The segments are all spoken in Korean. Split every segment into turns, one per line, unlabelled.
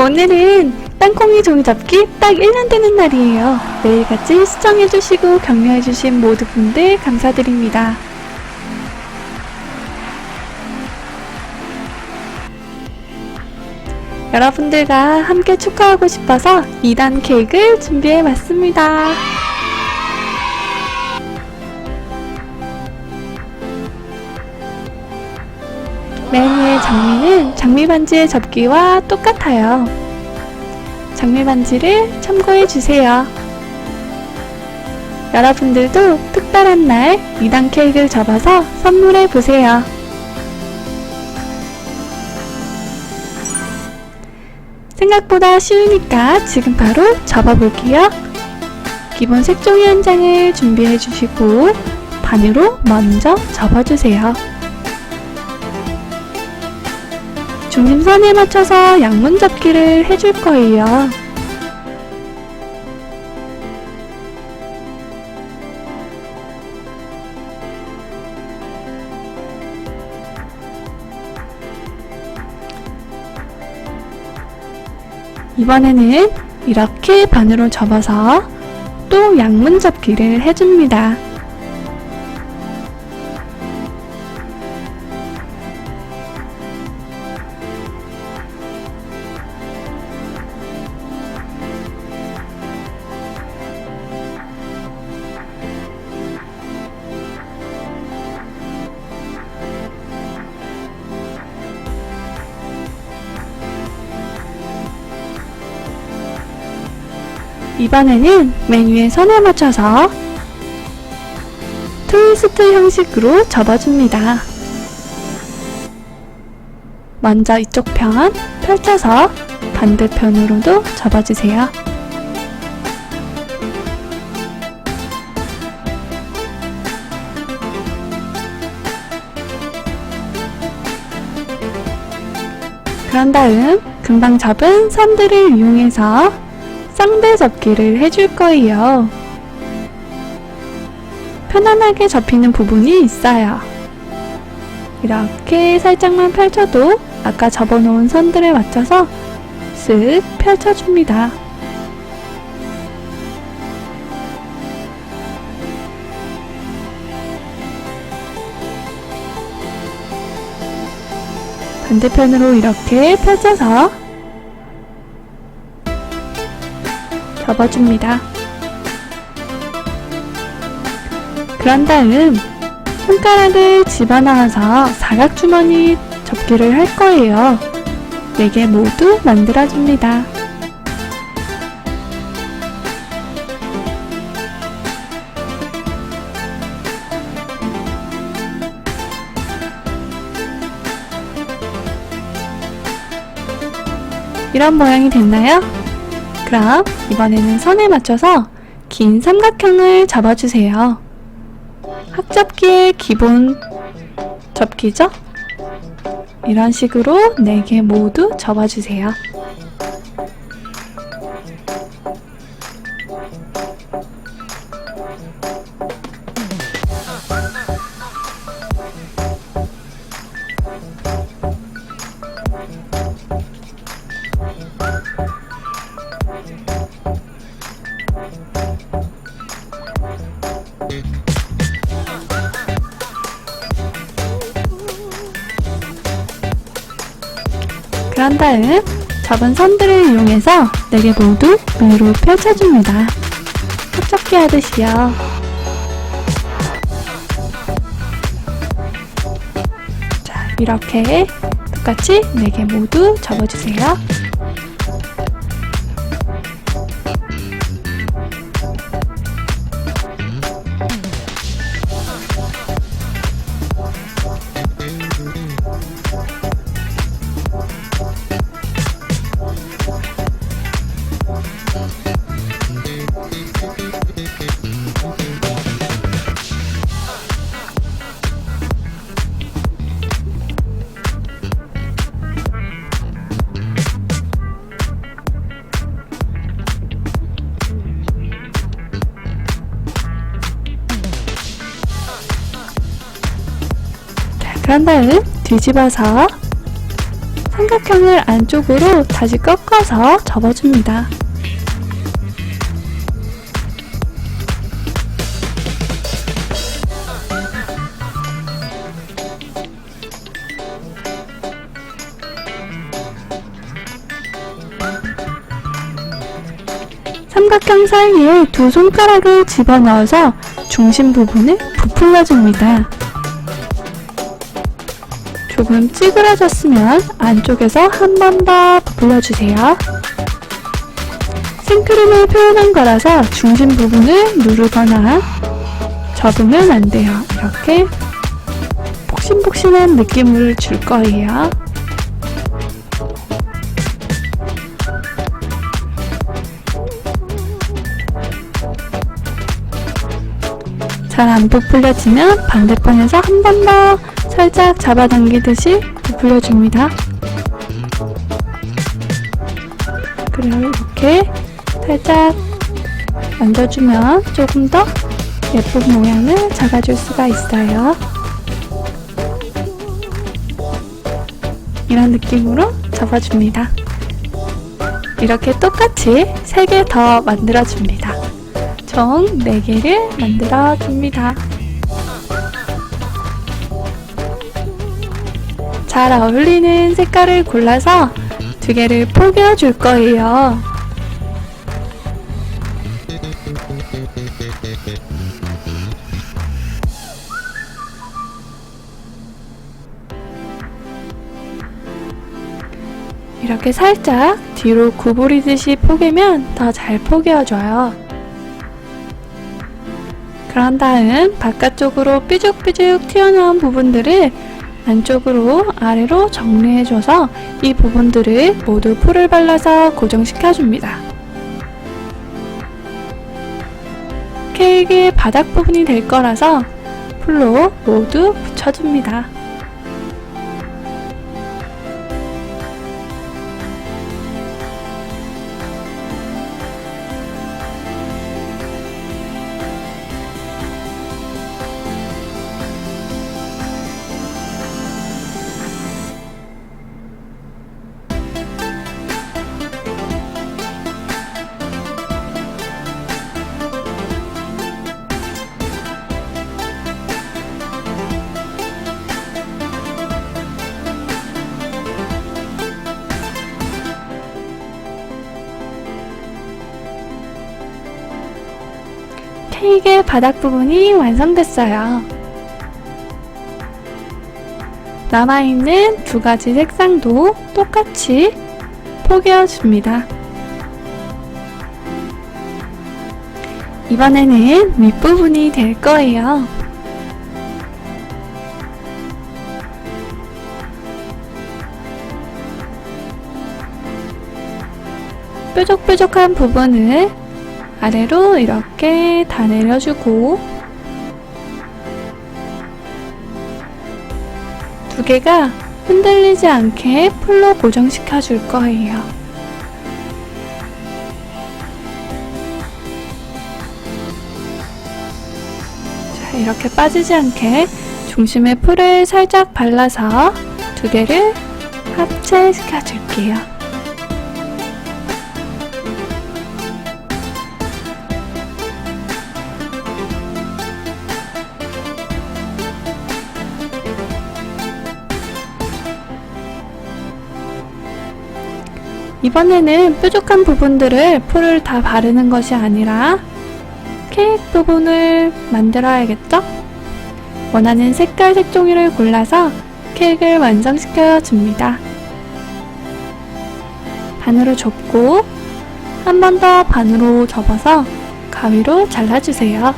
오늘은 땅콩이 종이 접기 딱 1년 되는 날이에요. 매일같이 시청해주시고 격려해주신 모두 분들 감사드립니다. 여러분들과 함께 축하하고 싶어서 2단 케이크를 준비해봤습니다. 메뉴의 장미는 장미 반지의 접기와 똑같아요. 장미 반지를 참고해 주세요. 여러분들도 특별한 날 2단 케이크를 접어서 선물해 보세요. 생각보다 쉬우니까 지금 바로 접어볼게요. 기본 색종이 한 장을 준비해 주시고 반으로 먼저 접어주세요. 중심선에 맞춰서 양문 접기를 해줄 거예요. 이번에는 이렇게 반으로 접어서 또 양문 접기를 해줍니다. 이번에는 메뉴의 선에 맞춰서 트위스트 형식으로 접어줍니다. 먼저 이쪽 편 펼쳐서 반대편으로도 접어주세요. 그런 다음 금방 접은 선들을 이용해서 쌍배 접기를 해줄 거예요. 편안하게 접히는 부분이 있어요. 이렇게 살짝만 펼쳐도 아까 접어놓은 선들에 맞춰서 쓱 펼쳐줍니다. 반대편으로 이렇게 펼쳐서 접어줍니다. 그런 다음 손가락을 집어넣어서 사각주머니 접기를 할 거예요. 4개 모두 만들어줍니다. 이런 모양이 됐나요? 그럼 이번에는 선에 맞춰서 긴 삼각형을 잡아주세요. 학접기의 기본 접기죠? 이런 식으로 4개 모두 접어주세요. 그런 다음 접은 선들을 이용해서 4개 모두 위로 펼쳐줍니다. 합접기 하듯이요. 자, 이렇게 똑같이 4개 모두 접어주세요. 그런 다음 뒤집어서 삼각형을 안쪽으로 다시 꺾어서 접어줍니다. 삼각형 사이에 두 손가락을 집어넣어서 중심 부분을 부풀려줍니다. 조금 찌그러졌으면 안쪽에서 한 번더 부풀려주세요. 생크림을 표현한 거라서 중심 부분을 누르거나 접으면 안 돼요. 이렇게 폭신폭신한 느낌을 줄 거예요. 잘 안 부풀려지면 반대편에서 한 번 더 살짝 잡아당기듯이 부풀려줍니다. 그리고 이렇게 살짝 만져주면 조금 더 예쁜 모양을 잡아줄 수가 있어요. 이런 느낌으로 접어줍니다. 이렇게 똑같이 3개 더 만들어줍니다. 총 4개를 만들어 줍니다. 잘 어울리는 색깔을 골라서 두 개를 포개어 줄 거예요. 이렇게 살짝 뒤로 구부리듯이 포개면 더 잘 포개어줘요. 그런 다음 바깥쪽으로 삐죽삐죽 튀어나온 부분들을 안쪽으로 아래로 정리해줘서 이 부분들을 모두 풀을 발라서 고정시켜줍니다. 케이크의 바닥 부분이 될 거라서 풀로 모두 붙여줍니다. 케이크의 바닥 부분이 완성됐어요. 남아있는 두 가지 색상도 똑같이 포개어줍니다. 이번에는 윗부분이 될 거예요. 뾰족뾰족한 부분을 아래로 이렇게 다 내려주고 두 개가 흔들리지 않게 풀로 고정시켜 줄 거예요. 자, 이렇게 빠지지 않게 중심에 풀을 살짝 발라서 두 개를 합체시켜 줄게요. 이번에는 뾰족한 부분들을 풀을 다 바르는 것이 아니라 케이크 부분을 만들어야겠죠? 원하는 색깔 색종이를 골라서 케이크를 완성시켜 줍니다. 반으로 접고 한 번 더 반으로 접어서 가위로 잘라주세요.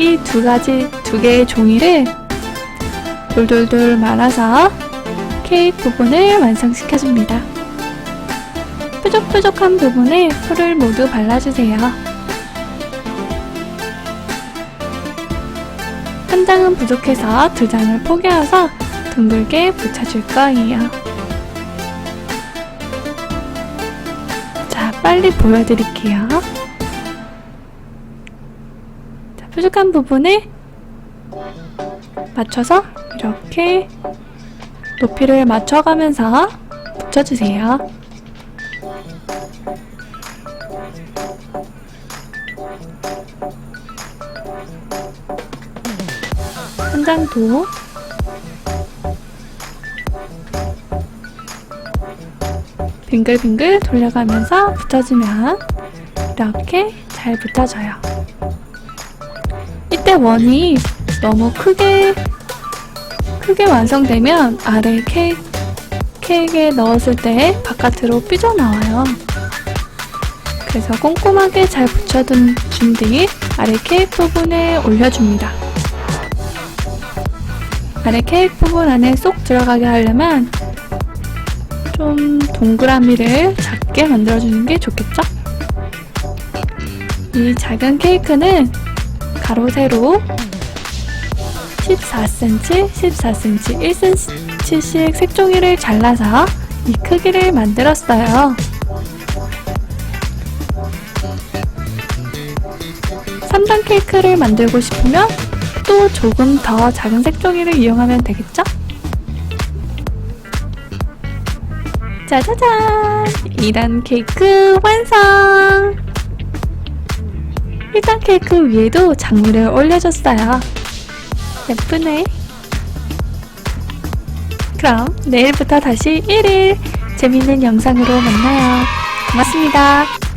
이 두 가지, 두 개의 종이를 돌돌돌 말아서 케이크 부분을 완성시켜줍니다. 뾰족뾰족한 부분에 풀을 모두 발라주세요. 한 장은 부족해서 두 장을 포개어서 둥글게 붙여줄 거예요. 자, 빨리 보여드릴게요. 자, 뾰족한 부분에 맞춰서 이렇게 높이를 맞춰가면서 붙여주세요. 한 장 더. 빙글빙글 돌려가면서 붙여주면 이렇게 잘 붙어져요. 이때 원이 너무 크게 크게 완성되면 아래 케이크, 케이크에 넣었을 때 바깥으로 삐져나와요. 그래서 꼼꼼하게 잘 붙여둔 준뒤 아래 케이크 부분에 올려줍니다. 아래 케이크 부분 안에 쏙 들어가게 하려면 좀 동그라미를 작게 만들어주는 게 좋겠죠? 이 작은 케이크는 가로 세로 14cm, 14cm, 1cm씩 색종이를 잘라서 이 크기를 만들었어요. 3단 케이크를 만들고 싶으면 또 조금 더 작은 색종이를 이용하면 되겠죠? 짜자잔! 2단 케이크 완성! 1단 케이크 위에도 장미를 올려줬어요. 예쁘네. 그럼 내일부터 다시 1일 재밌는 영상으로 만나요. 고맙습니다.